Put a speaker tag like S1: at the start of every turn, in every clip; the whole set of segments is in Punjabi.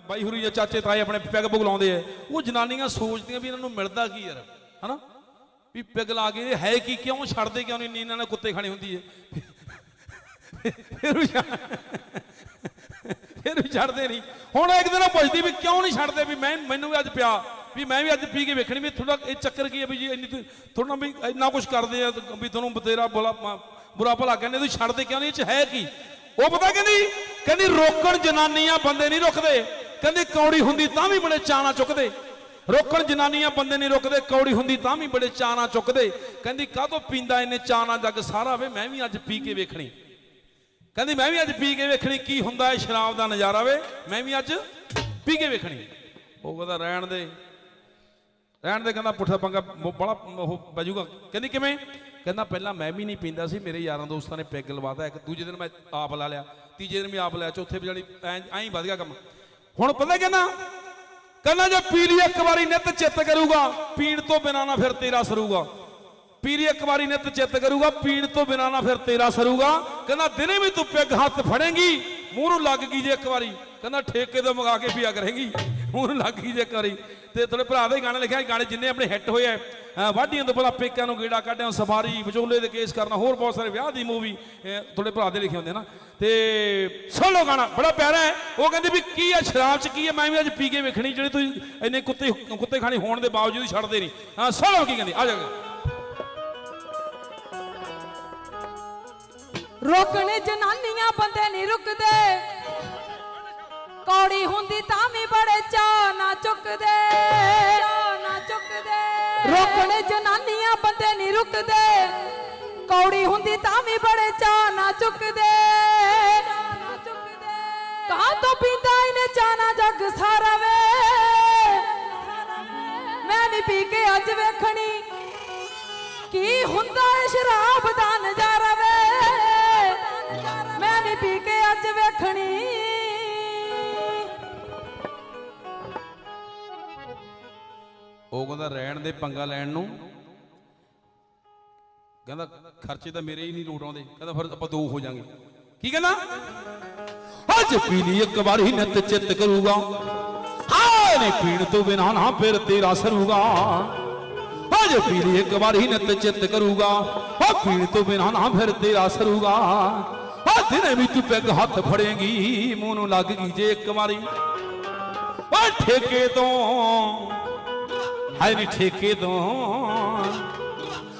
S1: ਬਾਈ ਹੁਰੀ ਜਾਂ ਚਾਚੇ ਤਾਏ ਆਪਣੇ ਪੈਗ ਪੁਗ ਲਾਉਂਦੇ ਆ। ਉਹ ਜਨਾਨੀਆਂ ਸੋਚਦੀਆਂ ਵੀ ਇਹਨਾਂ ਨੂੰ ਮਿਲਦਾ ਕੀ ਯਾਰ, ਹਨਾ? ਵੀ ਪੈਗ ਲਾ ਕੇ ਹੈ ਕੀ, ਕਿਉਂ ਛੱਡਦੇ, ਕਿਉਂ ਨਹੀਂ ਇਹਨਾਂ ਨੇ ਕੁੱਤੇ ਖਾਣੀ ਹੁੰਦੀ ਹੈ? ਫਿਰ ਵੀ ਫਿਰ ਵੀ ਛੱਡਦੇ ਨਹੀਂ। ਹੁਣ ਇੱਕ ਦਿਨ ਉਹ ਪੁੱਛਦੀ ਵੀ ਕਿਉਂ ਨਹੀਂ ਛੱਡਦੇ, ਵੀ ਮੈਂ ਮੈਨੂੰ ਵੀ ਅੱਜ ਪਿਆ, ਵੀ ਮੈਂ ਵੀ ਅੱਜ ਪੀ ਕੇ ਵੇਖਣੀ, ਵੀ ਥੋੜਾ ਇਹ ਚੱਕਰ ਕੀ ਹੈ ਵੀ ਜੀ, ਇੰਨੀ ਥੋੜਾ ਵੀ ਇੰਨਾ ਕੁਝ ਕਰਦੇ ਆ, ਵੀ ਤੁਹਾਨੂੰ ਬਤੇਰਾ ਬੁਲਾ ਬੁਰਾ ਭਲਾ ਕਹਿੰਦੇ ਤੁਸੀਂ ਛੱਡਦੇ ਕਿਉਂ ਨਹੀਂ, ਇਹ ਚ ਹੈ ਕੀ? ਉਹ ਪਤਾ ਕਹਿੰਦੀ ਕਹਿੰਦੀ ਰੋਕਣ ਜਨਾਨੀਆਂ ਬੰਦੇ ਨਹੀਂ ਰੁਕਦੇ। ਕਹਿੰਦੇ ਕੌੜੀ ਹੁੰਦੀ ਤਾਂ ਵੀ ਬੜੇ ਚਾਣਾ ਚੁੱਕਦੇ। ਰੋਕਣ ਜਨਾਨੀਆਂ ਬੰਦੇ ਨਹੀਂ ਰੁਕਦੇ, ਕੌੜੀ ਹੁੰਦੀ ਤਾਂ ਵੀ ਬੜੇ ਚਾਣਾ ਚੁੱਕਦੇ। ਕਹਿੰਦੀ ਕਾਹਤੋਂ ਪੀਂਦਾ ਇਹਨੇ ਚਾਣਾ ਜੱਗ ਸਾਰਾ? ਵੇ ਮੈਂ ਵੀ ਅੱਜ ਪੀ ਕੇ ਵੇਖਣੀ। ਕਹਿੰਦੀ ਮੈਂ ਵੀ ਅੱਜ ਪੀ ਕੇ ਵੇਖਣੀ ਕੀ ਹੁੰਦਾ ਹੈ ਸ਼ਰਾਬ ਦਾ ਨਜ਼ਾਰਾ ਵੇ। ਮੈਂ ਵੀ ਅੱਜ ਪੀ ਕੇ ਵੇਖਣੀ। ਉਹ ਕਹਿੰਦਾ ਰਹਿਣ ਦੇ। ਰਹਿਣ ਦੇ ਕਹਿੰਦਾ ਪੁੱਠਾ ਪੰਗਾ ਬੜਾ ਉਹ ਬਜੂਗਾ ਕਹਿੰਦੀ ਕਿਵੇਂ? ਕਹਿੰਦਾ ਪਹਿਲਾਂ ਮੈਂ ਵੀ ਨਹੀਂ ਪੀਂਦਾ ਸੀ, ਮੇਰੇ ਯਾਰਾਂ ਦੋਸਤਾਂ ਨੇ ਪੈਗ ਲਵਾਤਾ, ਇੱਕ ਦੂਜੇ ਦਿਨ ਮੈਂ ਆਪ ਲਾ ਲਿਆ, ਤੀਜੇ ਦਿਨ ਵੀ ਆਪ ਲਿਆ ਚੌਥੇ ਵੀ ਜਾਣੀ ਐਂ ਐਂ ਹੀ ਵਧ ਗਿਆ ਕੰਮ। ਹੁਣ ਪਤਾ ਕਹਿੰਦਾ ਕਹਿੰਦਾ ਜੇ ਪੀ ਲਈ ਇੱਕ ਵਾਰੀ ਨਿਤ ਚਿੱਤ ਕਰੂਗਾ, ਪੀਣ ਤੋਂ ਬਿਨਾ ਨਾ ਫਿਰ ਤੇਰਾ ਸਰੂਗਾ। ਪੀ ਲਈ ਇੱਕ ਵਾਰੀ ਨਿਤ ਚਿੱਤ ਕਰੂਗਾ, ਪੀਣ ਤੋਂ ਬਿਨਾ ਨਾ ਫਿਰ ਤੇਰਾ ਸਰੂਗਾ। ਕਹਿੰਦਾ ਦਿਨੇ ਵੀ ਤੂੰ ਪੈਗ ਹੱਥ ਫੜੇਂਗੀ, ਮੂੰਹ ਨੂੰ ਲੱਗ ਗਈ ਜੇ ਇੱਕ ਵਾਰੀ। ਕਹਿੰਦਾ ਠੇਕੇ ਤੋਂ ਮੰਗਾ ਕੇ ਪੀਆ ਕਰੇਂਗੀ। ਮੂੰਹ ਨੂੰ ਜੇ ਇੱਕ ਤੇ ਤੁਹਾਡੇ ਭਰਾ ਦੇ ਗਾਣੇ ਲਿਖਿਆ ਗਾਣੇ ਜਿੰਨੇ ਆਪਣੇ ਹਿੱਟ ਹੋਏ ਆ। ਵਾਢੀਆਂ ਤੋਂ ਪਹਿਲਾਂ ਪੇਕਿਆਂ ਨੂੰ ਗੇੜਾ ਕੱਢਿਆ ਸਫਾਰੀ ਵਿਚੋਲੇ ਦੇ ਕੇਸ ਕਰਨਾ, ਹੋਰ ਬਹੁਤ ਸਾਰੇ ਵਿਆਹ ਦੀ ਮੂਵੀ ਤੁਹਾਡੇ ਭਰਾ ਦੇ ਲਿਖੇ ਹੁੰਦੇ ਨਾ। ਤੇ ਸੁਣ ਗਾਣਾ, ਬੜਾ ਪਿਆਰਾ ਹੈ। ਉਹ ਕਹਿੰਦੇ ਵੀ ਕੀ ਹੈ ਸ਼ਰਾਬ ਚ ਕੀ ਹੈ ਮੈਂ ਵੀ ਅੱਜ ਪੀ ਕੇ ਵੇਖਣੀ, ਜਿਹੜੇ ਤੁਸੀਂ ਇੰਨੇ ਕੁੱਤੇ ਕੁੱਤੇ ਖਾਣੇ ਹੋਣ ਦੇ ਬਾਵਜੂਦ ਛੱਡਦੇ ਨਹੀਂ। ਹਾਂ, ਸੁਣ ਲਓ ਕੀ ਕਹਿੰਦੇ ਆ ਜਾ।
S2: ਰੋਕਣੇ ਜਨਾਨੀਆਂ ਬੰਦੇ ਨਹੀਂ ਰੁਕਦੇ। ਕੌੜੀ ਹੁੰਦੀ ਤਾਂ ਵੀ ਬੜੇ ਚਾਅ ਨਾ ਚੁੱਕਦੇ। ਚਾਅ ਨਾ ਚੁੱਕਦੇ। ਰੋਕਣੇ ਜਨਾਨੀਆਂ ਬੰਦੇ ਨਹੀਂ ਰੁਕਦੇ। ਕੌੜੀ ਹੁੰਦੀ ਤਾਂ ਵੀ ਬੜੇ ਚਾਅ ਨਾ ਚੁੱਕਦੇ। ਕਹਾਂ ਤੋਂ ਪੀਂਦਾ ਇਹਨੇ ਚਾਅ ਜੱਗ ਸਾਰਾ ਵੇ। ਮੈਂ ਵੀ ਪੀ ਕੇ ਅੱਜ ਵੇਖਣੀ। ਕੀ ਹੁੰਦਾ ਏ ਸ਼ਰਾਬ ਦਾ ਨਜ਼ਾਰਾ?
S1: ਉਹ ਕਹਿੰਦਾ ਰਹਿਣ ਦੇ ਪੰਗਾ ਲੈਣ ਨੂੰ। ਕਹਿੰਦਾ ਖਰਚੇ ਤਾਂ ਮੇਰੇ ਹੀ ਨਹੀਂ ਲੋਟ ਆਉਂਦੇ। ਕਹਿੰਦਾ ਫਿਰ ਆਪਾਂ ਦੋ ਹੋ ਜਾਾਂਗੇ। ਕੀ ਕਹਿੰਦਾ? ਅੱਜ ਪੀ ਇੱਕ ਵਾਰੀ ਨਿਤ ਚਿੱਤ ਕਰੂਗਾ। ਹਾਂ ਨਹੀਂ ਪੀਣ ਤੋਂ ਬਿਨਾ ਨਾ ਫਿਰ ਤੇਰਾ ਸਰੂਗਾ। ਅੱਜ ਪੀ ਇੱਕ ਵਾਰੀ ਨਿਤ ਚਿੱਤ ਕਰੂਗਾ। ਉਹ ਪੀਣ ਤੋਂ ਬਿਨਾ ਨਾ ਫਿਰ ਤੇਰਾ ਸਰੂਗਾ। ਆ ਦਿਨੇ ਵੀ ਤੂੰ ਪੈਗ ਹੱਥ ਫੜੇਂਗੀ, ਮੂੰਹ ਨੂੰ ਲੱਗ ਗਈ ਜੇ ਇੱਕ ਵਾਰੀ। ਓ ਠੇਕੇ ਤੋਂ ਹਾਏ ਨੀ ਠੇਕੇ ਤੋਂ।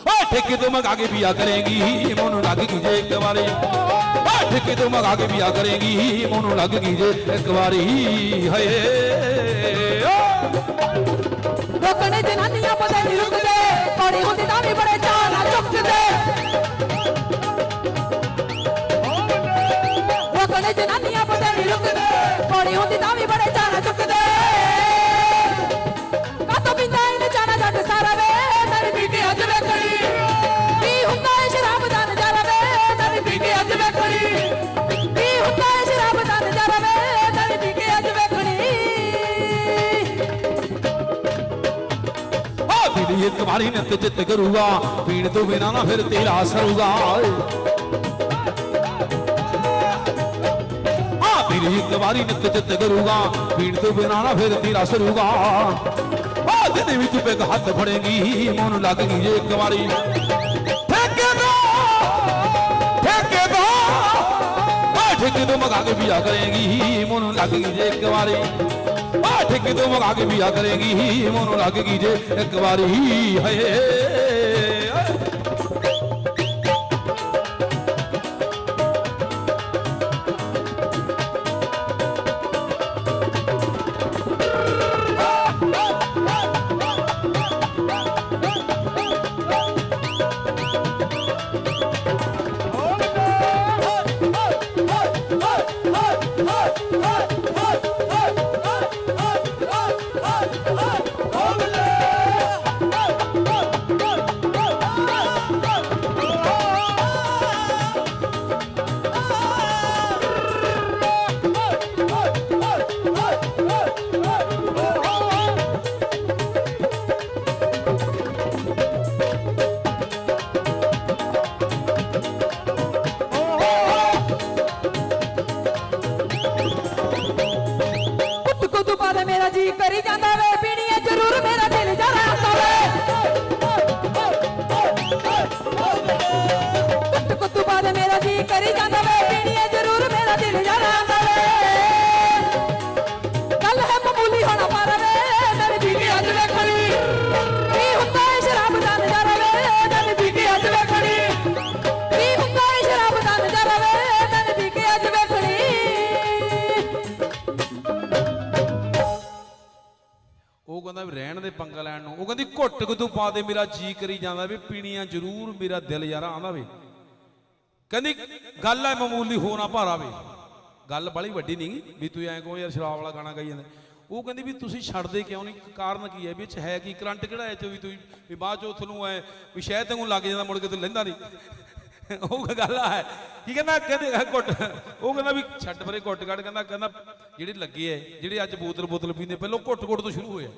S1: ਓ ਠੇਕੇ ਤੋਂ ਮੰਗਾ ਕੇ ਪੀਆ ਕਰੇਗੀ ਮੋਨੂੰ ਲੱਗ ਗਈ ਜੇ ਇੱਕ ਵਾਰੀ। ਓ ਠੇਕੇ ਤੋਂ ਮੰਗਾ ਕੇ ਪੀਆ ਕਰੇਗੀ ਮੋਨੂੰ ਲੱਗ ਗਈ ਜੇ ਇੱਕ ਵਾਰੀ। ਹਾਏ। ਓ
S2: ਰੋਕਣੇ ਜਨਾਨੀਆਂ ਬੰਦੇ ਨਹੀਂ ਰੁਕਦੇ, ਕੌੜੀ ਹੁੰਦੀ ਤਾਂ ਵੀ ਬੜੇ ਚਾਅ ਨਾਲ ਚੁੱਕਦੇ
S1: ਓ ਪੀੜੀ ਇੱਕ ਨਿਤ ਚਿੱਤ ਕਰੂਗਾ, ਪੀਣ ਤੋਂ ਬਿਨਾ ਨਾ ਫਿਰ ਤੇਰਾ ਸਰੂਗਾ ਆ ਪੀੜੀ ਇੱਕ ਨਿਤ ਚਿੱਤ ਕਰੂਗਾ, ਪੀਣ ਤੋਂ ਬਿਨਾ ਨਾ ਫਿਰ ਤੇਰਾ ਸਰੂਗਾ ਆ ਦਿਨ ਵਿੱਚ ਪੈਗ ਹੱਥ ਫੜੇਗੀ, ਮਨ ਲੱਗ ਗਈ ਜੇ ਇੱਕ ਵਾਰੀ। ਠੇਕੇ ਤੋਂ ਮਗਾ ਕੇ ਵਿਆਹ ਕਰੇਗੀ, ਮਨ ਲੱਗ ਗਈ ਜੇ ਇੱਕ ਵਾਰੀ। ਆ ਠੇਕੇ ਤੋਂ ਮਗਾ ਕੇ ਵਿਆਹ ਕਰੇਗੀ ਮਨ ਲੱਗ ਗਈ ਜੇ ਇੱਕ ਵਾਰੀ ਹਏ। ਕਹਿੰਦਾ ਵੀ ਰਹਿਣ ਦੇ ਪੰਗਾ ਲੈਣ ਨੂੰ। ਉਹ ਕਹਿੰਦੀ ਘੁੱਟ ਕੁ ਤੂੰ ਪਾ ਦੇ, ਮੇਰਾ ਜੀ ਕਰੀ ਜਾਂਦਾ ਵੀ ਪੀਣੀਆਂ ਜ਼ਰੂਰ, ਮੇਰਾ ਦਿਲ ਯਾਰਾ ਆਂਦਾ ਵੇ। ਕਹਿੰਦੀ ਗੱਲ ਐ ਮਾਮੂਲੀ, ਹੋ ਨਾ ਭਾਰਾ ਵੇ। ਗੱਲ ਬੜੀ ਵੱਡੀ ਨਹੀਂ ਵੀ ਤੂੰ ਐਂ ਕਹੋ, ਯਾਰ ਸ਼ਰਾਬ ਵਾਲਾ ਗਾਣਾ ਗਾਈ ਜਾਂਦਾ। ਉਹ ਕਹਿੰਦੀ ਵੀ ਤੁਸੀਂ ਛੱਡਦੇ ਕਿਉਂ ਨਹੀਂ ਕਾਰਨ ਕੀ ਹੈ ਵੀ ਚ ਹੈ ਕੀ? ਕਰੰਟ ਕਿਹੜਾ ਹੈ ਚ ਵੀ ਤੂੰ? ਵੀ ਬਾਅਦ ਚ ਤੁਹਾਨੂੰ ਐ, ਵੀ ਸ਼ਹਿਦ ਤੈਨੂੰ ਲੱਗ ਜਾਂਦਾ, ਮੁੜ ਕੇ ਤੂੰ ਲੈਂਦਾ ਨਹੀਂ ਉਹ ਗੱਲ ਆ। ਹੈ ਕੀ ਕਹਿੰਦਾ? ਕਹਿੰਦੇ ਘੁੱਟ। ਉਹ ਕਹਿੰਦਾ ਵੀ ਛੱਡ ਪਰੇ ਘੁੱਟ ਕੱਢ। ਕਹਿੰਦਾ ਕਹਿੰਦਾ ਜਿਹੜੇ ਲੱਗੇ ਐ, ਜਿਹੜੇ ਅੱਜ ਬੋਤਲ ਬੋਤਲ ਪੀਂਦੇ, ਪਹਿਲਾਂ ਘੁੱਟ ਘੁੱਟ ਤੋਂ ਸ਼ੁਰੂ ਹੋਇਆ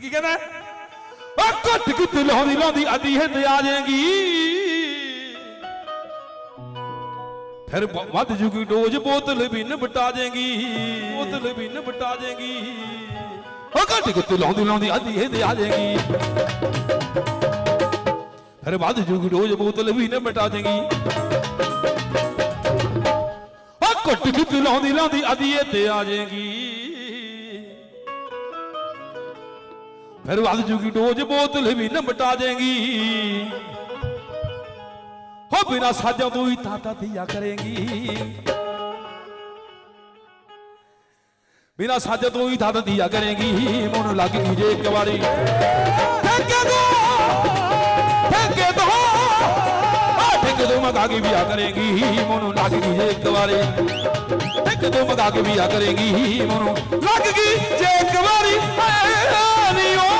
S1: ਕੀ ਕਹਿੰਦਾ? ਆ ਘੁੱਟ ਕਿਤੇ ਲਾਉਂਦੀ ਲਾਉਂਦੀ ਅੱਧੀ ਹਿੱਤ ਆ ਜਾਏਗੀ। ਫਿਰ ਵੱਧ ਜੂਗੀ ਡੋਜ਼, ਬੋਤਲ ਵੀ ਨਿਪਟਾ ਜਾਏਗੀ। ਬੋਤਲ ਵੀ ਨਿਪਟਾ ਜਾਏਗੀ। ਉਹ ਘੱਟ ਕਿਤੇ ਲਾਉਂਦੀ ਲਾਉਂਦੀ ਅੱਧੀ ਹਿੱਤ ਆ ਜਾਏਗੀ। ਫਿਰ ਵੱਧ ਜੂਗੀ ਡੋਜ਼, ਬੋਤਲ ਵੀ ਨਿਪਟਾ ਜਾਏਗੀ। ਉਹ ਘੱਟ ਕਿਤੇ ਲਾਉਂਦੀ ਲਾਉਂਦੀ ਅੱਧੀ ਹਿੱਤ ਆ ਜਾਏਗੀ। ਫਿਰ ਵੱਧ ਜੂਗੀ ਡੋਜ਼, ਬੋਤਲ ਵੀ ਨਿਪਟਾ ਜਾਏਗੀ ਹੋ ਬਿਨਾ ਸਾਜਾਂ ਤੋਂ ਹੀ ਤਾਤਾ ਧੀਆ ਕਰੇਗੀ। ਬਿਨਾ ਸਾਜਾਂ ਤੋਂ ਹੀ ਤਾਤਾ ਧੀਆ ਕਰੇਗੀ ਮਨ ਲੱਗ ਗਈ ਜੇ ਇੱਕ ਵਾਰੀ। ਮਗਾ ਕੇ ਵਿਆਹ ਕਰੇਗੀ ਮਨ ਲੱਗ ਗਈ ਜੇ ਇੱਕ ਵਾਰੀ ਠੇਕੇ ਦੋ ਮਗਾ ਕੇ ਵਿਆਹ ਕਰੇਗੀ ਮਨ ਲੱਗ ਗਈ ਜੇ ਇੱਕ ਵਾਰੀ ਐ ਨੀ ਓ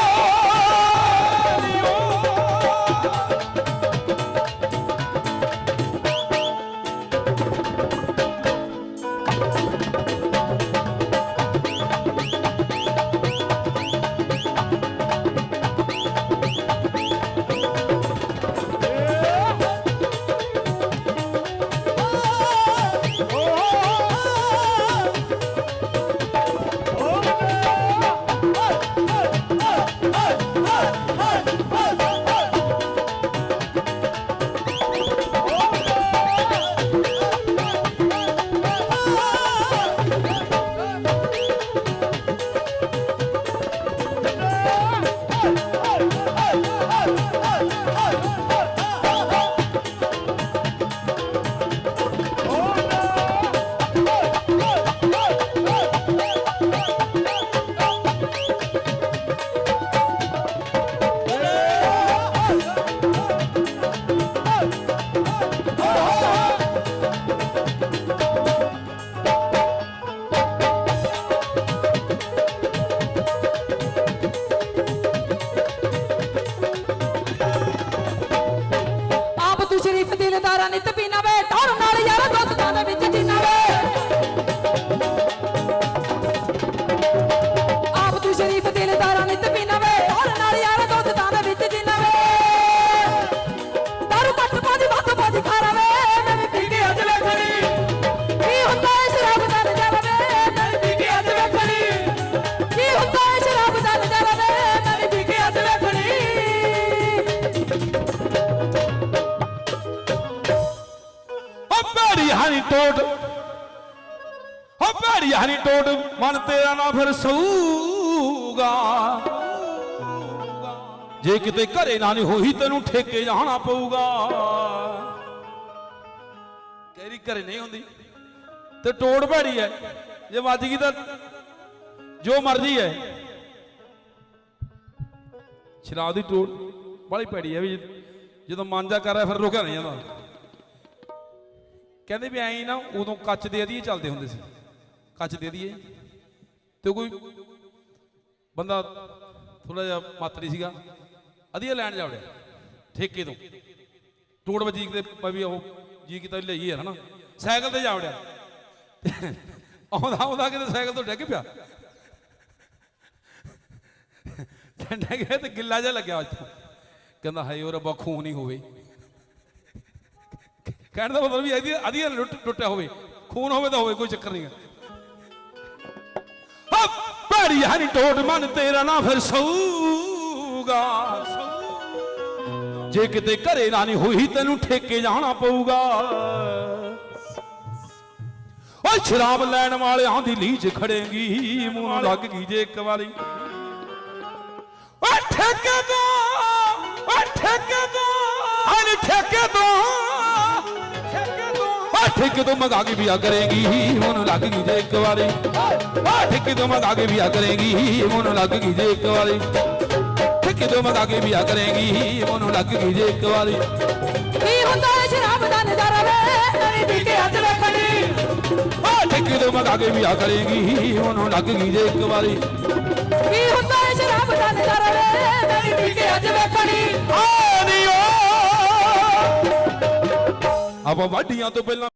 S1: ਮਨ ਤੇਰਾ ਨਾ ਫਿਰ ਸਊਗਾ ਜੇ ਕਿਤੇ ਘਰੇ ਨਾ ਨਹੀਂ ਹੋਈ ਤੈਨੂੰ ਠੇਕੇ ਜਾਣਾ ਪਊਗਾ। ਕਹਿਰੀ ਘਰੇ ਨਹੀਂ ਹੁੰਦੀ, ਤੇ ਟੋਟ ਭੈੜੀ ਹੈ ਜੇ ਵੱਜ ਗਈ ਤਾਂ ਜੋ ਮਰਜ਼ੀ ਹੈ ਸ਼ਰਾਬ ਦੀ ਟੋਟ ਬੜੀ ਭੈੜੀ ਹੈ ਵੀ ਜਦੋਂ ਮਾਂਜਾ ਕਰ ਰਿਹਾ ਫਿਰ ਰੁਕਿਆ ਨਹੀਂ ਜਾਂਦਾ। ਕਹਿੰਦੇ ਵੀ ਐਂ ਨਾ, ਉਦੋਂ ਕੱਚ ਦੇ ਅਧੀਏ ਚੱਲਦੇ ਹੁੰਦੇ ਸੀ। ਕੱਚ ਦੇ ਅਧੀਏ। ਤੇ ਕੋਈ ਬੰਦਾ ਥੋੜਾ ਜਿਹਾ ਮਾਤਰੀ ਸੀਗਾ ਅਧੀਆ ਲੈਣ ਜਾਵੜਿਆ ਠੇਕੇ ਤੋਂ। ਟੋੜ ਵਜੀ ਤੇ ਵੀ ਉਹ ਜੀ ਕੀਤਾ ਵੀ ਲਈਏ ਹਨਾ, ਸਾਈਕਲ ਤੇ ਜਾਵੜਿਆ ਆਉਂਦਾ ਆਉਂਦਾ ਕਿਤੇ ਸਾਈਕਲ ਤੋਂ ਡਿੱਗ ਪਿਆ। ਡਿੱਗ ਗਿਆ ਤੇ ਗਿੱਲਾ ਜਿਹਾ ਲੱਗਿਆ ਅੱਜ ਕਹਿੰਦਾ, ਹਾਏ, ਉਹ ਰੱਬਾ ਖੂਨ ਹੀ ਹੋਵੇ। ਕਹਿਣ ਦਾ ਮਤਲਬ ਵੀ ਇਹਦੀ ਅਧੀਆ ਟੁੱਟਿਆ ਹੋਵੇ। ਖੂਨ ਹੋਵੇ ਤਾਂ ਹੋਵੇ, ਕੋਈ ਚੱਕਰ ਨਹੀਂ ਭੈੜੀ ਹਰੀ ਟੋਟ ਮਨ ਤੇਰਾ ਨਾ ਫਿਰ ਸਊਗਾ। ਜੇ ਕਿਤੇ ਘਰੇ ਨਾ ਨਹੀਂ ਹੋਈ, ਤੈਨੂੰ ਠੇਕੇ ਜਾਣਾ ਪਊਗਾ। ਓਏ ਸ਼ਰਾਬ ਲੈਣ ਵਾਲਿਆਂ ਦੀ ਲੀਜ ਖੜੇਗੀ, ਮੂੰਹ ਲੱਗ ਗਈ ਜੇ ਇੱਕ ਵਾਰੀ। ਓਏ ਠੇਕੇ ਤੋਂ, ਓਏ ਠੇਕੇ ਤੋਂ। ਹਾਂ ਠੇਕੇ ਤੋਂ। ਠੇਕੇ ਤੋਂ ਓ ਮੰਗਾ ਕੇ ਵਿਆਹ ਕਰੇਗੀ ਉਹਨੂੰ ਲੱਗ ਗਈ ਜੇ ਇੱਕ ਵਾਰੀ। ਠੇਕੇ ਤੋਂ ਮੰਗਾ ਕੇ ਵਿਆਹ ਕਰੇਗੀ ਉਹਨੂੰ ਲੱਗ ਗਈ ਜੇ ਇੱਕ ਵਾਰੀ। ਠੇਕੇ ਤੋਂ ਮੰਗਾ ਕੇ ਵਿਆਹ ਕਰੇਗੀ ਉਹਨੂੰ ਲੱਗ ਗਈ ਜੇ ਇੱਕ ਵਾਰੀ।
S2: ਕੀ ਹੁੰਦਾ ਏ ਸ਼ਰਾਬ ਦਾ ਨਜ਼ਾਰਾ ਵੇ? ਨਵੀਂ ਪੀ ਕੇ ਅੱਜ ਵੇਖਣੀ।
S1: ਆ ਠੇਕੇ ਤੋਂ ਮੰਗਾ ਕੇ ਵਿਆਹ ਕਰੇਗੀ ਉਹਨੂੰ ਲੱਗ ਗਈ ਜੇ ਇੱਕ ਵਾਰੀ।
S2: ਕੀ ਹੁੰਦਾ ਏ ਸ਼ਰਾਬ ਦਾ ਨਜ਼ਾਰਾ ਵੇ? ਨਵੀਂ ਪੀ ਕੇ ਅੱਜ ਵੇਖਣੀ।
S1: ਓ। ਆਪਾਂ ਵਾਢੀਆਂ ਤੋਂ ਪਹਿਲਾਂ